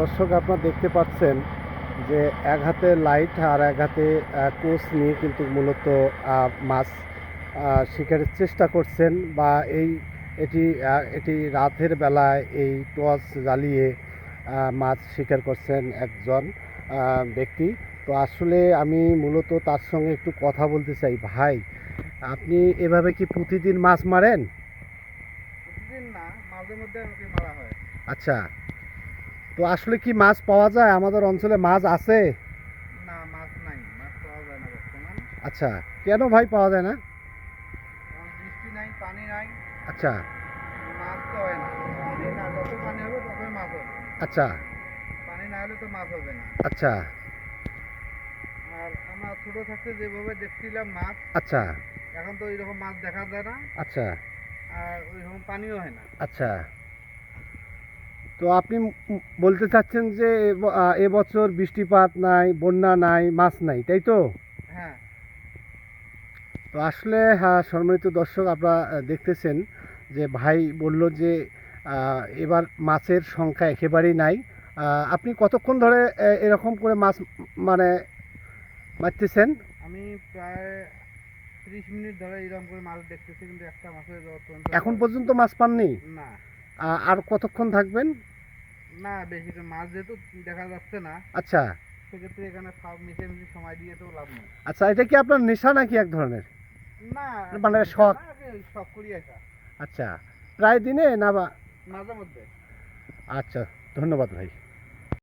দর্শক আপনারা দেখতে পাচ্ছেন যে এক হাতে লাইট আর এক হাতে কোচ নিয়ে কিন্তু মূলত মাছ শিকারের চেষ্টা করছেন বা এই এটি এটি রাতের বেলায় এই টর্চ জ্বালিয়ে মাছ শিকার করছেন একজন ব্যক্তি। তো আসলে আমি মূলত তার সঙ্গে একটু কথা বলতে চাই। ভাই আপনি এভাবে কি প্রতিদিন মাছ মারেন? প্রতিদিন না মাঝে মধ্যে মারা হয়। আচ্ছা। তো আসলে কি মাছ পাওয়া যায়? আমাদের অঞ্চলে মাছ আছে? না মাছ নাই। মাছ পাওয়া যায় না বর্তমান। আচ্ছা কেন ভাই পাওয়া যায় না? বৃষ্টি নাই পানি নাই। আচ্ছা। মাছ তো হয় না। পানি না যত পানি হবে ততই মাছ হবে। আচ্ছা। পানি না হলে তো মাছ হবে না। আচ্ছা। আর আমরা ছোট থাকতে যেভাবে দেখছিলাম মাছ আচ্ছা। এখন তো ওইরকম মাছ দেখা যায় না। আচ্ছা। আর ওইরকম পানিও হয় না। আচ্ছা। তো আপনি বলতে চাচ্ছেন যে এবছর বৃষ্টিপাত নাই বন্যা নাই মাছ নাই তাই তো? হ্যাঁ। তো আসলে হ্যাঁ সম্মানিত দর্শক আপনারা দেখতেছেন যে ভাই বলল যে এবার মাছের সংখ্যা একেবারেই নাই। আপনি কতক্ষণ ধরে এরকম করে মাছ মানে মারতেছেন? আমি প্রায় ত্রিশ মিনিট ধরে এরকম করে মাছ দেখতেছি কিন্তু একটা মাছের এখন পর্যন্ত মাছ পাননি? আর কতক্ষণ থাকবেন? না বেশি মাছ যেহেতু দেখা যাচ্ছে না আচ্ছা। সেক্ষেত্রে এখানে সব মিশে সময় দিয়ে তো লাভ নেই। আচ্ছা এটা কি আপনার নেশা নাকি এক ধরনের? না মানে শখ? শখ করি আসা আচ্ছা প্রায় দিনে না বা মাঝে মধ্যে। আচ্ছা ধন্যবাদ ভাই।